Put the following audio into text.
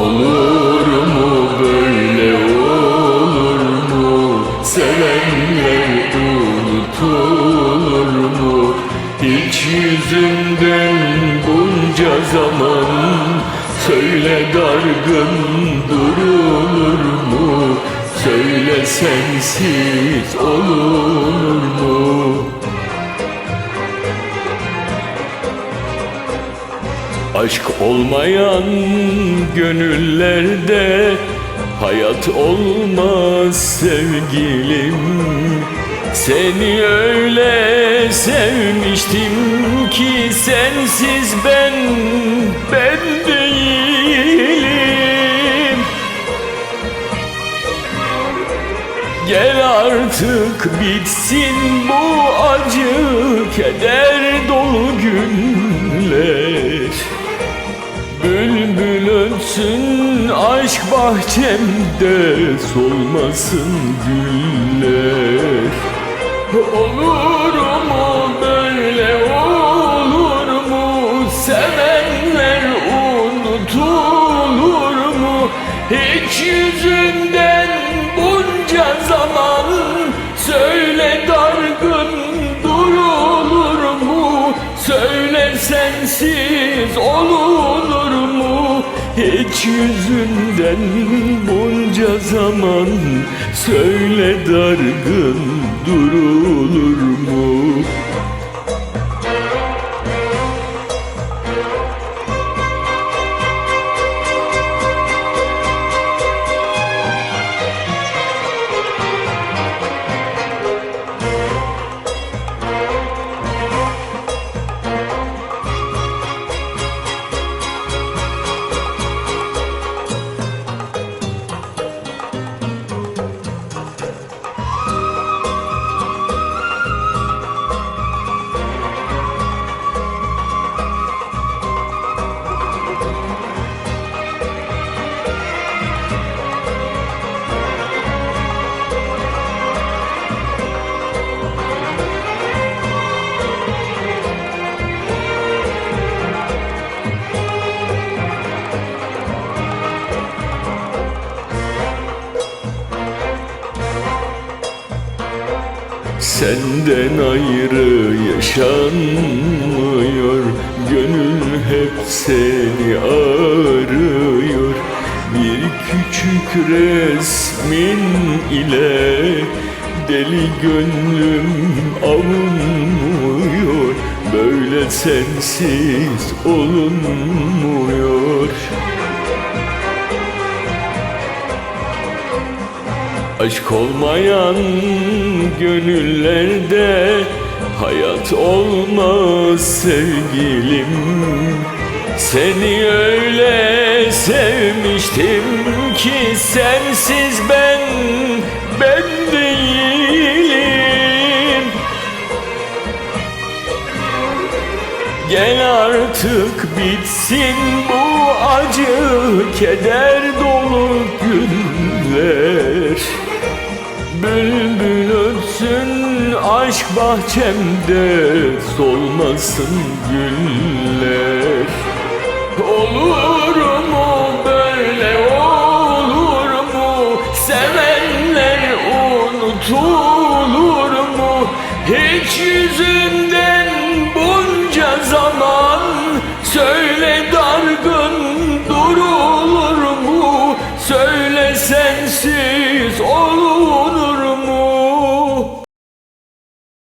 Olur mu böyle olur mu? Sevenler unutulur mu? Hiç yüzünden bunca zaman Söyle dargın durulur mu? Söyle sensiz olur mu Aşk olmayan gönüllerde hayat olmaz sevgilim. Seni öyle sevmiştim ki sensiz ben ben değilim. Gel artık bitsin bu acı keder Ötsün aşk bahçemde solmasın güller Olur mu böyle olur mu? Sevenler unutulur mu? Hiç yüzünden bunca zaman söyle dargın durulur mu? Söyle sensiz olunur Hiç yüzünden bunca zaman Söyle dargın durulur mu Senden ayrı yaşanmıyor Gönül hep seni arıyor. Bir küçük resmin ile Deli gönlüm avunmuyor. Böyle sensiz olunmuyor Aşk olmayan gönüllerde hayat olmaz sevgilim. Seni öyle sevmiştim ki sensiz ben ben değilim. Gel artık bitsin bu acı keder dolu günler Bülbül ötsün aşk bahçemde Solmasın güller. Olur mu böyle olur mu? Sevenler unutulur mu? Hiç yüzünden bunca zaman Söyle dargın durulur mu? Söyle sensiz